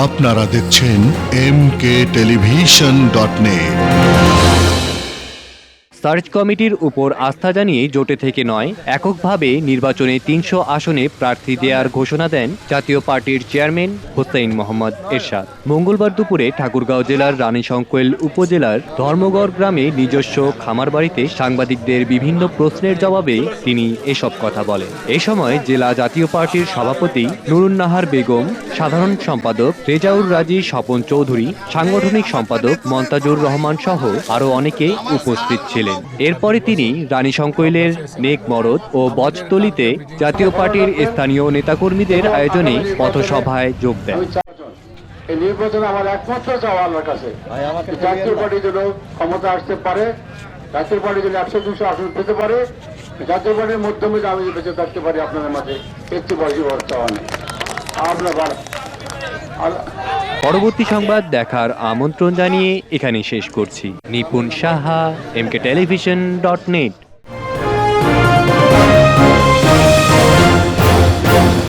আপনারা দেখছেন M K television dot net search কমিটির উপর আস্থা জানিয়ে জোটে থেকে নয়, এককভাবে নির্বাচনে তিনশো আসনে প্রার্থী দেওয়ার ঘোষণা দেন জাতীয় পার্টির চেয়ারম্যান হোসেইন মোহাম্মদ এরশাদ। মঙ্গলবার দুপুরে ঠাকুরগাঁও জেলার রানীশঙ্কোয়েল উপজেলার ধর্মগড় গ্রামে নিজস্ব খামার বাড়িতে সাংবাদিকদের বিভিন্ন প্রশ্নের জবাবে তিনি এসব কথা বলেন। এ সময় জেলা জাতীয় পার্টির সভাপতি নুরুন্নাহার বেগম, সাধারণ সম্পাদক রেজাউর রাজি স্বপন চৌধুরী, সাংগঠনিক সম্পাদক মন্তাজুর রহমান সহ আরও অনেকে উপস্থিত ছিলেন। এরপরে তিনি রানী শঙ্কৈলের নেক মরদ ও বজতলিতে জাতীয় পার্টির স্থানীয় নেতাকর্মীদের আয়োজনে পথসভায় যোগ দেন। এই নির্বাচনে আমার একমাত্র চাওয়া আল্লাহর কাছে। জাতীয় পার্টি যেন ক্ষমতা আসতে পারে জাতীয় পার্টি যেন একশো দুশো আসন পেতে পারে জাতীয় পার্টির মাধ্যমে আমি বেঁচে থাকতে পারি আপনাদের মাঝে বেশি বড় চাওয়া নেই। আপনার পরবর্তী সংবাদ দেখার আমন্ত্রণ জানিয়ে এখানে শেষ করছি। Nipun Saha MK television dot net